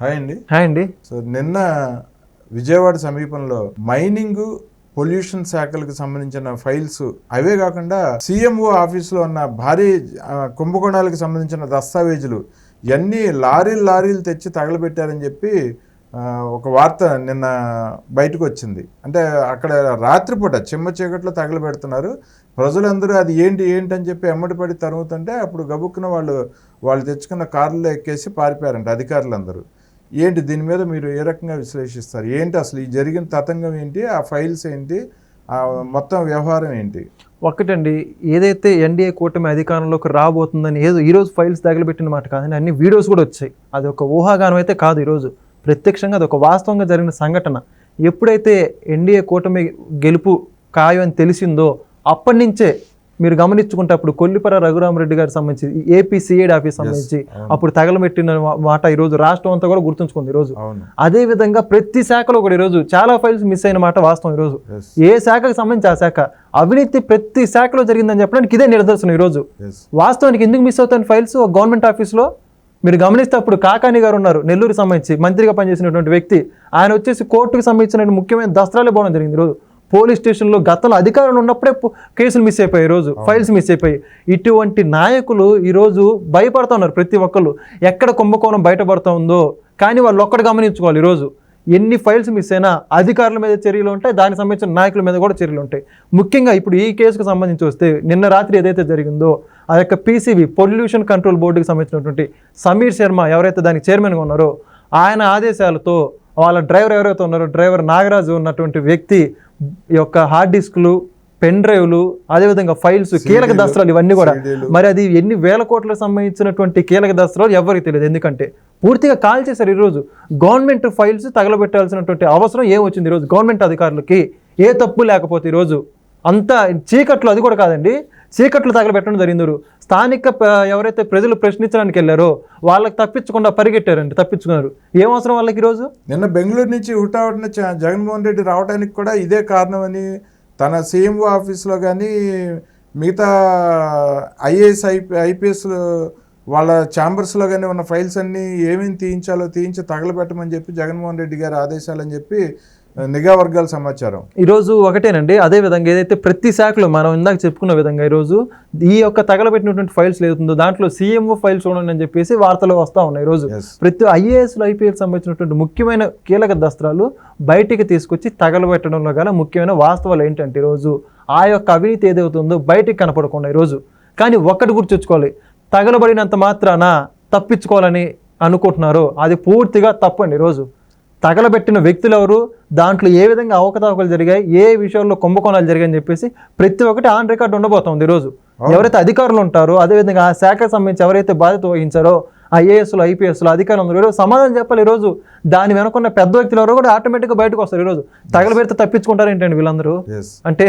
Hi అండి. Hi అండి. So నిన్న విజయవాడ సమీపంలో మైనింగ్ పొల్యూషన్ శాఖలకు సంబంధించిన ఫైల్స్ అవే కాకుండా సీఎంఓ ఆఫీసులో ఉన్న భారీ కుంభకోణాలకు సంబంధించిన దస్తావేజులు ఇవన్నీ లారీలు లారీలు తెచ్చి తగలబెట్టారని చెప్పి ఒక వార్త నిన్న బయటకు వచ్చింది. అంటే అక్కడ రాత్రిపూట చిమ్మ చీకట్లో తగలబెడుతున్నారు. ప్రజలందరూ అది ఏంటి ఏంటి అని చెప్పి ఎమ్మటి పడి తరుగుతుంటే అప్పుడు గబుక్కున వాళ్ళు వాళ్ళు తెచ్చుకున్న కార్లో ఎక్కేసి పారిపోయారంట అధికారులందరూ. ఏంటి దీని మీద మీరు ఏ రకంగా విశ్లేషిస్తారు? ఏంటి అసలు ఈ జరిగిన తతంగం ఏంటి? ఆ ఫైల్స్ ఏంటి? ఆ మొత్తం వ్యవహారం ఏంటి? ఒక్కటండి ఏదైతే ఎన్డీఏ కూటమి అధికారంలోకి రాబోతుందని ఏదో ఈరోజు ఫైల్స్ తగలబెట్టిన మాట కాదని అన్ని వీడియోస్ కూడా వచ్చాయి. అది ఒక ఊహాగానం అయితే కాదు ఈరోజు ప్రత్యక్షంగా అది ఒక వాస్తవంగా జరిగిన సంఘటన. ఎప్పుడైతే ఎన్డీఏ కూటమి గెలుపు ఖాయం అని తెలిసిందో అప్పటి నుంచే మీరు గమనించుకుంటే అప్పుడు కొల్లిపర రఘురామరెడ్డి గారికి సంబంధించి ఏపీ సిఐడి ఆఫీస్ సంబంధించి. అప్పుడు తగలబెట్టిన మా- మాట ఈరోజు రాష్ట్రం అంతా కూడా గుర్తుంచుకుంది ఈరోజు. అవును. అదే విధంగా ప్రతి శాఖలో కూడా ఈరోజు చాలా ఫైల్స్ మిస్ అయిన మాట వాస్తవం ఈరోజు. ఎస్ ఏ శాఖకు సంబంధించి ఆ శాఖ? అవినీతి ప్రతి శాఖలో జరిగిందని చెప్పడానికి ఇదే నిదర్శనం ఎస్ వాస్తవానికి ఎందుకు మిస్ అవుతాయి ఫైల్స్ గవర్నమెంట్ ఆఫీస్లో మీరు గమనిస్తే అప్పుడు కాకాని గారు ఉన్నారు నెల్లూరు సంబంధించి మంత్రిగా పనిచేసినటువంటి వ్యక్తి. ఆయన వచ్చేసి కోర్టుకు సంబంధించిన ముఖ్యమైన దస్త్రాలే పోవడం జరిగింది ఈరోజు. పోలీస్ స్టేషన్లో గతంలో అధికారులు ఉన్నప్పుడే కేసులు మిస్ అయిపోయాయి ఈరోజు ఫైల్స్ మిస్ అయిపోయి ఇటువంటి నాయకులు ఈరోజు భయపడుతూ ఉన్నారు ప్రతి ఒక్కళ్ళు. ఎక్కడ కుంభకోణం బయటపడుతూ ఉందో కానీ వాళ్ళు ఒక్కటి గమనించుకోవాలి ఈరోజు ఎన్ని ఫైల్స్ మిస్ అయినా అధికారుల మీద చర్యలు ఉంటాయి దానికి సంబంధించిన నాయకుల మీద కూడా చర్యలు ఉంటాయి. ముఖ్యంగా ఇప్పుడు ఈ కేసుకు సంబంధించి వస్తే నిన్న రాత్రి ఏదైతే జరిగిందో ఆ యొక్క పీసీబీ పొల్యూషన్ కంట్రోల్ బోర్డుకి సంబంధించినటువంటి సమీర్ శర్మ ఎవరైతే దానికి చైర్మన్గా ఉన్నారో ఆయన ఆదేశాలతో వాళ్ళ డ్రైవర్ ఎవరైతే ఉన్నారో డ్రైవర్ నాగరాజు ఉన్నటువంటి వ్యక్తి యొక్క హార్డ్ డిస్క్లు పెన్ డ్రైవ్లు అదేవిధంగా ఫైల్స్ కీలక దస్త్రాలు ఇవన్నీ కూడా. మరి అది ఎన్ని వేల కోట్లకు సంబంధించినటువంటి కీలక దస్త్రాలు ఎవరికి తెలియదు. ఎందుకంటే పూర్తిగా కాల్ చేశారు ఈరోజు. గవర్నమెంట్ ఫైల్స్ తగలబెట్టాల్సినటువంటి అవసరం ఏం వచ్చింది ఈరోజు? గవర్నమెంట్ అధికారులకి ఏ తప్పు లేకపోతే ఈరోజు అంతా చీకట్లు అది కూడా కాదండి. చీకట్లు తగలబెట్టడం జరిగింది స్థానిక ఎవరైతే ప్రజలు ప్రశ్నించడానికి వెళ్ళారో వాళ్ళకి తప్పించకుండా పరిగెట్టారండి తప్పించుకున్నారు. ఏం అవసరం వాళ్ళకి ఈరోజు? నిన్న బెంగళూరు నుంచి హుటాహుటిన జగన్మోహన్ రెడ్డి రావడానికి కూడా ఇదే కారణమని తన సీఎంఓ ఆఫీస్లో కానీ మిగతా ఐఏఎస్ ఐపీ ఐపీఎస్ వాళ్ళ ఛాంబర్స్లో కానీ ఉన్న ఫైల్స్ అన్నీ ఏమేమి తీయించాలో తీయించి తగలబెట్టమని చెప్పి జగన్మోహన్ రెడ్డి గారి ఆదేశాలని చెప్పి నిఘా వర్గాల సమాచారం. ఈరోజు ఒకటేనండి. అదే విధంగా ఏదైతే ప్రతి శాఖలో మనం ఇందాక చెప్పుకున్న విధంగా ఈరోజు ఈ యొక్క తగలబెట్టినటువంటి ఫైల్స్ ఏదైతుందో దాంట్లో సీఎంఓ ఫైల్స్ చూడండి అని చెప్పేసి వార్తలు వస్తూ ఉన్నాయి ఈరోజు. ప్రతి ఐఏఎస్లు ఐపీఎస్ సంబంధించినటువంటి ముఖ్యమైన కీలక దస్త్రాలు బయటికి తీసుకొచ్చి తగలబెట్టడంలో గల ముఖ్యమైన వాస్తవాలు ఏంటంటే ఈరోజు ఆ యొక్క అవినీతి ఏదవుతుందో బయటికి కనపడకుండా ఈరోజు. కానీ ఒక్కటి గుర్తుంచుకోవాలి తగలబడినంత మాత్రాన తప్పించుకోవాలని అనుకుంటున్నారో. అది పూర్తిగా తప్పండి ఈరోజు. తగలబెట్టిన వ్యక్తులు ఎవరు దాంట్లో ఏ విధంగా అవకతవకలు జరిగాయి? ఏ విషయాల్లో కుంభకోణాలు జరిగాయని చెప్పేసి ప్రతి ఒక్కటి ఆన్ రికార్డ్ ఉండబోతోంది ఈరోజు. ఎవరైతే అధికారులు ఉంటారో అదేవిధంగా ఆ శాఖకు సంబంధించి ఎవరైతే బాధ్యత వహించారో ఐఏఎస్లు ఐపీఎస్లు అధికారులు అందరూ సమాధానం చెప్పాలి ఈరోజు. దాని వెనుకున్న పెద్ద వ్యక్తులు ఎవరో కూడా ఆటోమేటిక్గా బయటకు వస్తారు ఈరోజు. తగలబెడితే తప్పించుకుంటారు ఏంటండి వీళ్ళందరూ? అంటే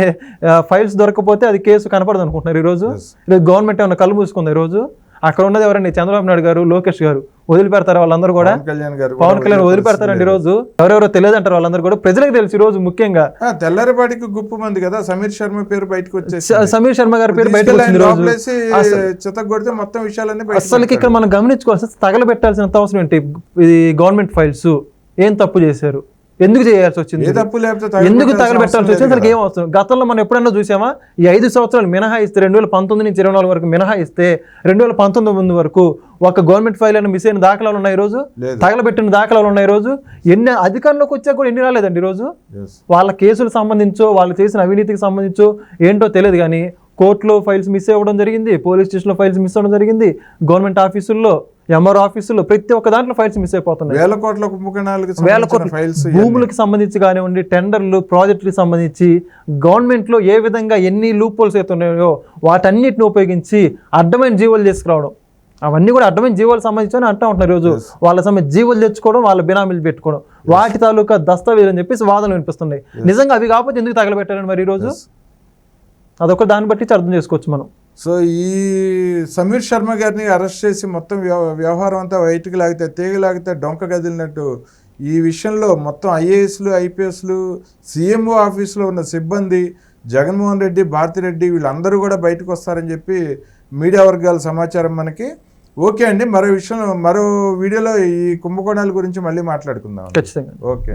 ఫైల్స్ దొరకపోతే అది కేసు కనపడదు అనుకుంటున్నారు. ఈరోజు గవర్నమెంట్ ఏమైనా కళ్ళు మూసుకుంది ఈరోజు? అక్కడ ఉన్నది ఎవరండి? చంద్రబాబు నాయుడు గారు లోకేష్ గారు వదిలిపెడతారు వాళ్ళందరూ కూడా? కళ్యాణ్ గారు పవన్ కళ్యాణ్ వదిలిపెడతారండి ఈ రోజు ఎవరెవరో తెలియదంటారు వాళ్ళందరూ కూడా. ప్రజలకు తెలుసు ఈ రోజు ముఖ్యంగా తెల్లారిపాటికి గుప్పు మంది కదా. సమీర్ శర్మ పేరు బయటకు వచ్చేసి సమీర్ శర్మ గారి పేరు బయటకు వచ్చింది ఈ రోజు చితగొడితే మొత్తం విషయాలన్నీ అసలుకి ఇక్కడ మనం గమనించుకోవాల్సి తగలబెట్టాల్సినంత అవసరం ఏంటి? ఇది గవర్నమెంట్ ఫైల్స్ ఏం తప్పు చేశారు? ఎందుకు చేయాల్సి వచ్చింది ఎందుకు తగలబెట్టాల్సి వచ్చింది? అసలు ఏం అవసరం గతంలో మనం ఎప్పుడన్నా చూసామా? ఈ ఐదు సంవత్సరాలు మినహాయిస్తే రెండు వేల పంతొమ్మిది నుంచి ఇరవై నాలుగు వరకు మినహాయిస్తే రెండు వేల పంతొమ్మిది ముందు వరకు ఒక గవర్నమెంట్ ఫైల్ అయినా మిస్ అయిన దాఖలాలు ఉన్నాయి ఈ రోజు. తగలబెట్టిన దాఖలాలు ఉన్నాయి రోజు? ఎన్ని అధికారంలోకి వచ్చాక కూడా ఎన్ని రాలేదండి ఈ రోజు? Yes. వాళ్ళ కేసులు సంబంధించో వాళ్ళు చేసిన అవినీతికి సంబంధించో ఏంటో తెలియదు కానీ కోర్టులో ఫైల్స్ మిస్ అవ్వడం జరిగింది పోలీస్ స్టేషన్లో ఫైల్స్ మిస్ అవ్వడం జరిగింది గవర్నమెంట్ ఆఫీసుల్లో ఎంఆర్ఓ ఆఫీసుల్లో ప్రతి ఒక్క దాంట్లో ఫైల్స్ మిస్ అయిపోతున్నాయి. వేల కోట్ల కుంభకోణాలకు వేల కోట్ల ఫైల్స్ భూములకు సంబంధించి కానివ్వండి టెండర్లు ప్రాజెక్టులకు సంబంధించి గవర్నమెంట్లో ఏ విధంగా ఎన్ని లూప్ హోల్స్ అయితే ఉన్నాయో వాటన్నిటిని ఉపయోగించి అడ్డమైన జీవోలు తీసుకురావడం. అవన్నీ కూడా అడ్డమైన జీవోలు సంబంధించి అంటూ ఉంటున్నారు ఈరోజు. వాళ్ళ సంబంధించి జీవోలు తెచ్చుకోవడం వాళ్ళ బినామీలు పెట్టుకోవడం. వాటి తాలూకా దస్తావేజ్ అని చెప్పేసి వాదనలు వినిపిస్తున్నాయి. నిజంగా అవి కాకపోతే ఎందుకు తగలబెట్టారని మరి ఈరోజు? అదొక దాన్ని బట్టి అర్థం చేసుకోవచ్చు మనం. సో ఈ సమీర్ శర్మ గారిని అరెస్ట్ చేసి మొత్తం వ్యవ- వ్యవహారం అంతా బయటికి లాగితే తీగ లాగితే డొంక కదిలినట్టు ఈ విషయంలో మొత్తం ఐఏఎస్లు ఐపీఎస్లు సీఎంఓ ఆఫీస్లో ఉన్న సిబ్బంది జగన్మోహన్ రెడ్డి భారతిరెడ్డి వీళ్ళందరూ కూడా బయటకు వస్తారని చెప్పి మీడియా వర్గాల సమాచారం మనకి. ఓకే అండి మరో విషయం మరో వీడియోలో ఈ కుంభకోణాల గురించి మళ్ళీ మాట్లాడుకుందాం ఖచ్చితంగా ఓకే.